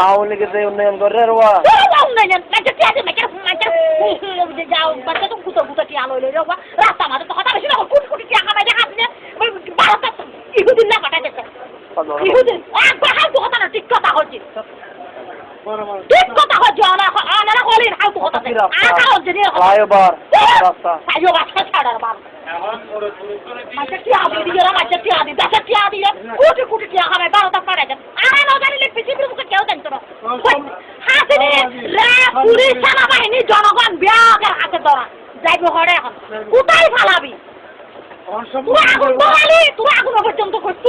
আওয়ামী লীগের যে উন্নয়ন করে রে বাবা রাস্তা মাঝে তো হঠাৎ কোটি কোটি টাকা বাইরে হাত নিয়ে ভারত ইহুদিন না পাঠাই দিচ্ছে ইহুদিন ঠিক কথা হচ্ছে কথা হচ্ছে হলেন হাল তো কথা আটা হচ্ছে রে ফ্লাইওভার রাস্তা। সাইও বাচ্চা ছাড়ার বাবা জনগণ বিয়াগের হাতে ধরা। যাইব ঘরে এখন। কোথায় ফালাবি? তুই আগুন পর্যন্ত করছু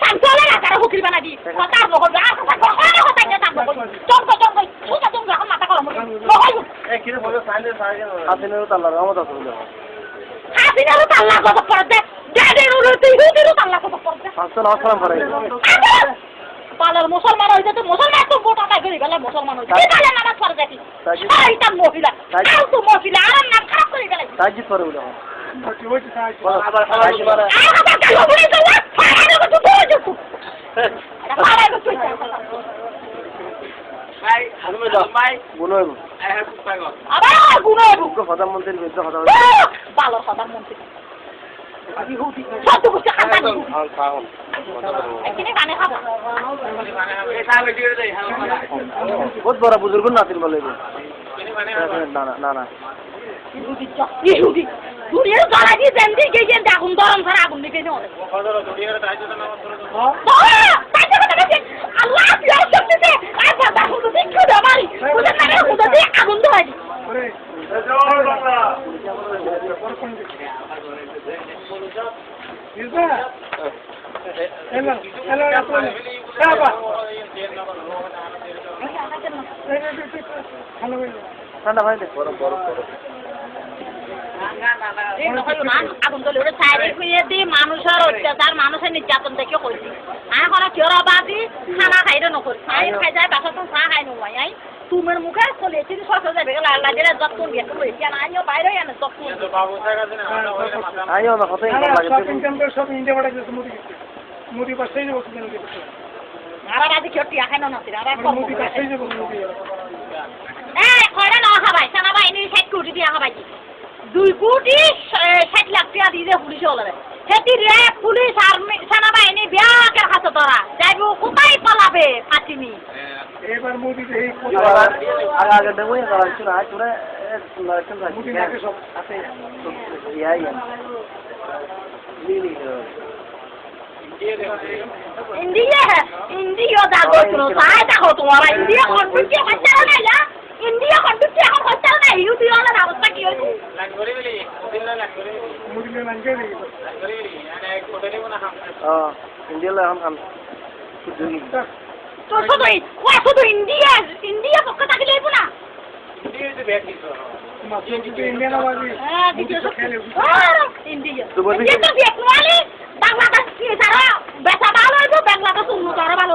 সামসা লাগে তারা হকির বানাই দি কথা নকর আর কথা কথা কথা নিয়ে থাকব চঙ্গ চঙ্গ সুতা চঙ্গ এখন মাথা নকর হাসিনের তাল্লা রহমত আছে বলে তাল্লা কত ড্যাডের উড়তে ইহুদিরও তাল্লা কত পড়ছে পাঁচশো নামাজ সালাম পালার মুসলমান হইতে তো মুসলমান তো ভোট আদায় করে গেলে মুসলমান হইতে। কি পালে নামাজ পড়ে দেখি? শয়তান মহিলা। আর তো মহিলা আর নাম খারাপ করে গেলে সাহায্য করে বলে আর কথা গেল বলে তো ফাড়াই দেবো তো ধরে যেত ফাড়াই দেবো গুণ হইব আবার গুণ হইব প্রধানমন্ত্রীর বিরুদ্ধে কথা ভালো প্রধানমন্ত্রী। এখানে কানে খাব। বহুত বড় বুজুর্গ নাতির বলে না না না। ইহুদি ইহুদি দুনিয়ার জ্বালা দিয়ে দেন দিয়ে গিয়ে গিয়ে আগুন গরম ছাড়া আগুন দিকে নিয়ে অনেক আল্লাহ পিয়ার শক্তিতে আর বাবা হুদু দিচ্ছু দে মারি হুদু কানে হুদু দিয়ে আগুন ধরে দি ঠান্ডা ভাই মানুষের অত্যাচার মানুষের নির্যাতন দেখে করছি এখন কেরা বাদি খানা খাইলে নকরি খাই খাই যায় বাসা তো চা খাই নয় আই তুমের মুখে চলেছি সরকার যাবে আল্লাহ দিলে যত্ন দিয়ে তুই কেন আইও বাইরে এনে যত্ন আইও না কথাই লাগে মোদি পাশেই যাব আর আজি কেউ টিয়া খাই না আর মোদি পাশেই যাব মোদি এ কয়টা না খাবাই সেনা বাহিনীর ষাট কোটি দিয়া খাবাই দুই কোটি ষাট লাখ টাকা দিয়ে পুলিশ হলে সেটি রে পুলিশ আর্মি সেনাবাহিনী বিয়াকের হাতে ধরা। যাইব কোথায় পালাবে ফাটিনি এবার মোদি এই আগে আগে দেবো করা হচ্ছে না মোদি নাকে সব আছে ইয়াই। ইন্ডিয়া ইন্ডিয়া শুনো তাই দেখো তোমার ইন্ডিয়া কন্ট্রোল হচ্ছে না না? ইন্ডিয়া কন্ট্রোল এখন হচ্ছে না ইউপি ওয়ালার অবস্থা কি হয়েছে নেই হ্যাঁ ইন্ডিয়ালে এখন খান শুধু ওয়া শুধু ইন্ডিয়া ইন্ডিয়া পক্ষ না? বাংলাদেশ উন্নত আরও ভালো